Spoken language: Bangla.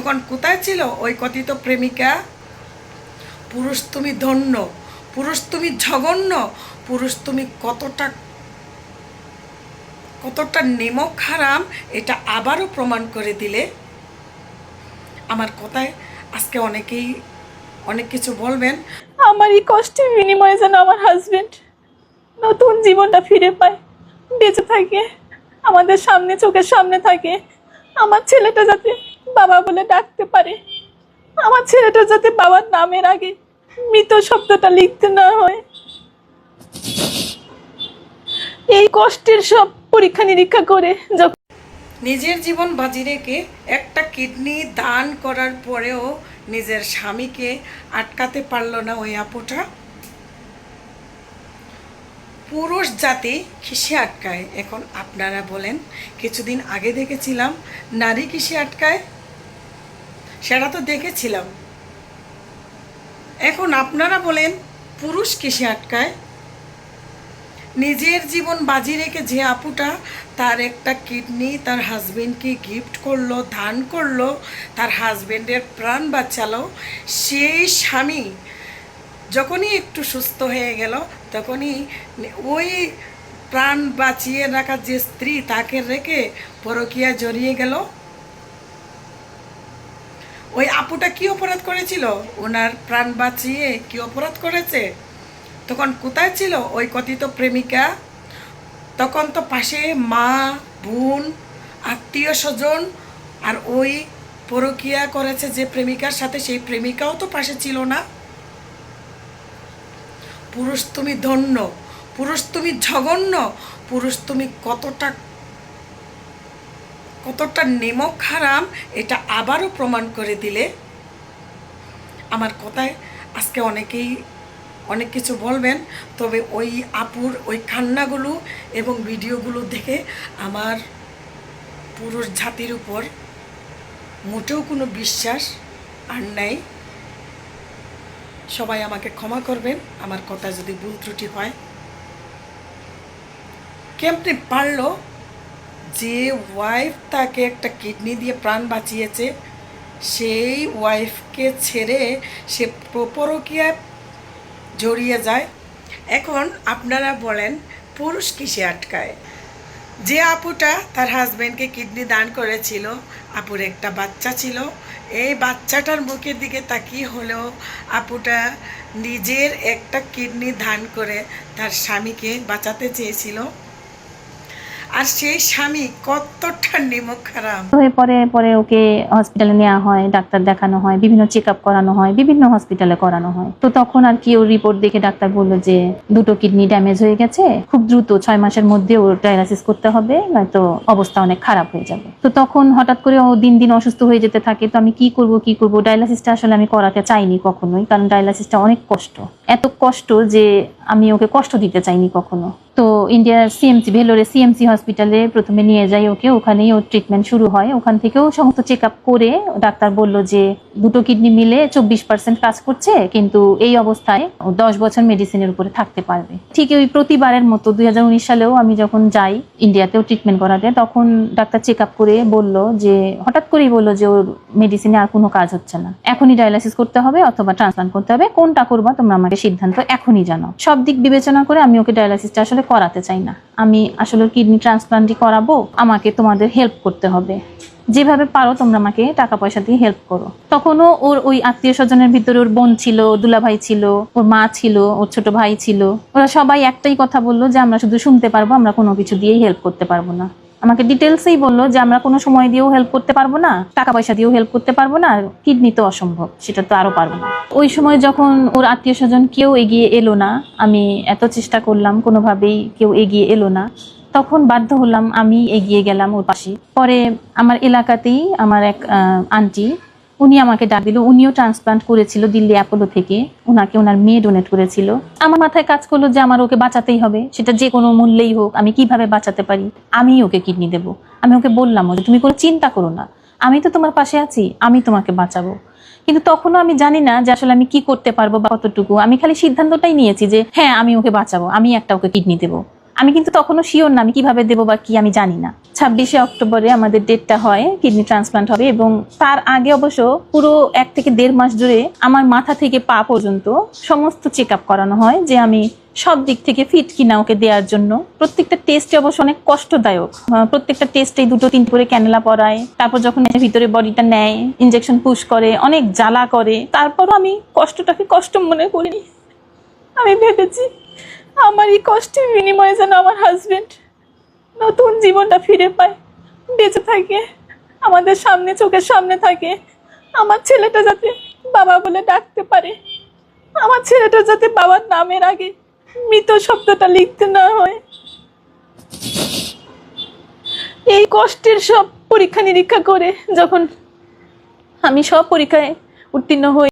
তখন কোথায় ছিল ওই কথিত প্রেমিকা? পুরুষ তুমি ধন্য, পুরুষ তুমি জঘন্য, পুরুষ তুমি কতটা কতটা নেমক হারাম, এটা আবারও প্রমাণ করে দিলে। আমার কথায় আজকে অনেকেই অনেক কিছু বলবেন। আমার এই কষ্টের বিনিময়ে যেন আমার হাজবেন্ড নতুন জীবনটা ফিরে পায়। বেঁচে থাকে, আমাদের সামনে, চোখের সামনে থাকে। আমার ছেলেটা যাতে বাবা বলে ডাকতে পারে। আমার ছেলেটা যাতে বাবার নামের আগে মৃত শব্দটা লিখতে না হয়। এই কষ্টের সব পরীক্ষা নিরীক্ষা করে যখন নিজের জীবন বাজি রেখে একটা কিডনি দান করার পরেও নিজের স্বামীকে আটকাতে পারল না ওই আপুটা। পুরুষ জাতি কিসে আটকায়? এখন আপনারা বলেন, কিছুদিন আগে দেখেছিলাম, নারী কিসে আটকায়? সেটা তো দেখেছিলাম। এখন আপনারা বলেন, পুরুষ কিসে আটকায়? নিজের জীবন বাজি রেখে যে আপুটা তার একটা কিডনি, তার হাজবেন্ডকে গিফট করল, দান করল, তার হাজবেন্ডের প্রাণ বাঁচালো, সেই স্বামী যখনই একটু সুস্থ হয়ে গেল, তখনই ওই প্রাণ বাঁচিয়ে রাখার যে স্ত্রী তাকে রেখে পরকিয়া জড়িয়ে গেল ওই আপুটা কি অপরাধ করেছিল? ওনার প্রাণ বাঁচিয়ে কি অপরাধ করেছে? তখন কোথায় ছিল ওই কথিত প্রেমিকা? তখন তো পাশে মা, বোন, আত্মীয় স্বজন আর ওই পরকিয়া করেছে যে প্রেমিকার সাথে, সেই প্রেমিকাও তো পাশে ছিল না। পুরুষ তুমি ধন্য, পুরুষ তুমি জঘন্য, পুরুষ তুমি কতটা কতটা নেমক হারাম এটা আবারও প্রমাণ করে দিলে। আমার কথায় আজকে অনেকেই অনেক কিছু বলবেন, তবে ওই আপুর ওই কান্নাগুলো এবং ভিডিওগুলো দেখে আমার পুরুষ জাতির উপর মোটেও কোনো বিশ্বাস আর নাই। সবাই আমাকে ক্ষমা করবেন, আমার কথা যদি ভুল ত্রুটি হয়। কেমনি পারল যে ওয়াইফ তাকে একটা কিডনি দিয়ে প্রাণ বাঁচিয়েছে, সেই ওয়াইফকে ছেড়ে সে পরকীয়ায় জড়িয়ে যায়। এখন আপনারা বলেন, পুরুষ কিসে আটকায়? যে আপুটা তার হাজব্যান্ডকে কিডনি দান করেছিল, আপুর একটা বাচ্চা ছিল, এই বাচ্চাটার মুখের দিকে তাকিয়ে হলেও আপুটা নিজের একটা কিডনি দান করে তার স্বামীকে বাঁচাতে চেয়েছিল। আর সেই স্বামী কতটা নিমক খারাপ। পরে পরে ওকে হসপিটালে নেওয়া হয়, ডাক্তার দেখানো হয়, বিভিন্ন চেক আপ করানো হয়, বিভিন্ন হসপিটালে করানো হয়। তো তখন আর কি ওর রিপোর্ট দেখে ডাক্তার বলল যে, দুটো কিডনি ড্যামেজ হয়ে গেছে, খুব দ্রুত ছয় মাসের মধ্যে ওর ডায়ালাসিস করতে হবে, নয়তো অবস্থা অনেক খারাপ হয়ে যাবে। তো তখন হঠাৎ করে ও দিন দিন অসুস্থ হয়ে যেতে থাকে, তো আমি কি করব কি করব? ডায়ালাসিসটা আসলে আমি করাতে চাইনি কখনোই, কারণ ডায়ালাসিসটা অনেক কষ্ট। এত কষ্ট যে আমি ওকে কষ্ট দিতে চাইনি কখনো। তো ইন্ডিয়ার সিএমসি ভেলোরে সিএমসি হসপিটালে প্রথমে নিয়ে যাই ওকে। ওখানেই ওর ট্রিটমেন্ট শুরু হয়। ওখান থেকেও সমস্ত চেক আপ করে ডাক্তার বলল যে দুটো কিডনি মিলে চব্বিশ পার্সেন্ট কাজ করছে, কিন্তু এই অবস্থায় ও দশ বছর মেডিসিনের উপরে থাকতে পারবে। ঠিক ওই প্রতিবারের মতো দুই সালেও আমি যখন যাই ইন্ডিয়াতেও ট্রিটমেন্ট করাতে, তখন ডাক্তার চেক আপ করে বলল যে, হঠাৎ করেই বলল যে ওর মেডিসিনে আর কোনো কাজ হচ্ছে না। এখনই ডায়ালাসিস করতে হবে অথবা ট্রান্সপ্লান্ট করতে হবে। কোনটা করবা তোমরা আমাকে সিদ্ধান্ত এখনই জানাও। সব দিক বিবেচনা করে আমি ওকে ডায়ালাসিসটা আসলে করাতে চাই না। আমি আসলে কিডনি ট্রান্সপ্লান্টই করাবো, আমাকে তোমাদের হেল্প করতে হবে। যেভাবে পারো তোমরা আমাকে টাকা পয়সা দিয়ে হেল্প করো। তখনও ওর ওই আত্মীয় স্বজনের ভিতরে ওর বোন ছিল দুলাভাই ছিল, ওর মা ছিল, ওর ছোট ভাই ছিল। ওরা সবাই একটাই কথা বলল যে, আমরা শুধু শুনতে পারব, আমরা কোনো কিছু দিয়েই হেল্প করতে পারব না। আমাকে ডিটেলসেই বলল যে আমরা কোনো সময় দিয়েও হেল্প করতে পারব না টাকা পয়সা দিয়েও হেল্প করতে পারব না, আর কিডনি তো অসম্ভব, সেটা তো আরও পারব না। ওই সময় যখন ওর আত্মীয় স্বজন কেউ এগিয়ে এলো না, আমি এত চেষ্টা করলাম, কোনোভাবেই কেউ এগিয়ে এলো না, তখন বাধ্য হলাম আমি এগিয়ে গেলাম ওর পাশে। পরে আমার এলাকাতেই আমার এক আন্টি উনি আমাকে ডাক দিল, উনিও ট্রান্সপ্লান্ট করেছিল দিল্লি অ্যাপোলো থেকে। ওনাকে ওনার মেয়ে ডোনেট করেছিল। আমার মাথায় কাজ করল যে আমার ওকে বাঁচাতেই হবে। সেটা যে কোনো মূল্যেই হোক, আমি কীভাবে বাঁচাতে পারি? আমি ওকে কিডনি দেব। আমি ওকে বললাম যে তুমি কোনো চিন্তা করো না। আমি তো তোমার পাশে আছি, আমি তোমাকে বাঁচাবো। কিন্তু তখনও আমি জানি না যে আসলে আমি কি করতে পারব বা কতটুকু। আমি খালি সিদ্ধান্তটাই নিয়েছি যে হ্যাঁ আমি ওকে বাঁচাবো, আমি একটা ওকে কিডনি দেবো। আমি কিন্তু তখনও শিওর না আমি কীভাবে দেবো বা কি আমি জানি না। ছাব্বিশে অক্টোবরে আমাদের ডেটটা হয় কিডনি ট্রান্সপ্লান্ট হবে এবং তার আগে অবশ্য পুরো এক থেকে দেড় মাস জুড়ে আমার মাথা থেকে পা পর্যন্ত সমস্ত চেক আপ করানো হয় যে আমি সব দিক থেকে ফিট কিনা ওকে দেওয়ার জন্য। প্রত্যেকটা টেস্টে অবশ্য অনেক কষ্টদায়ক। প্রত্যেকটা টেস্টে দুটো তিনটে করে ক্যানেলা পরায়, তারপর যখন ভিতরে বডিটা নেয় ইঞ্জেকশন পুশ করে, অনেক জ্বালা করে, তারপরও আমি কষ্টটাকে কষ্ট মনে করিনি। আমি ভেবেছি আমার এই কষ্টের বিনিময়ে যেন আমার হাজবেন্ড নতুন জীবনটা ফিরে পায়। বেঁচে থাকে, আমাদের সামনে, চোখের সামনে থাকে। আমার ছেলেটা যাতে বাবা বলে ডাকতে পারে। আমার ছেলেটা যাতে বাবার নামের আগে মৃত শব্দটা লিখতে না হয়। এই কষ্টের সব পরীক্ষা নিরীক্ষা করে যখন আমি সব পরীক্ষায় উত্তীর্ণ হই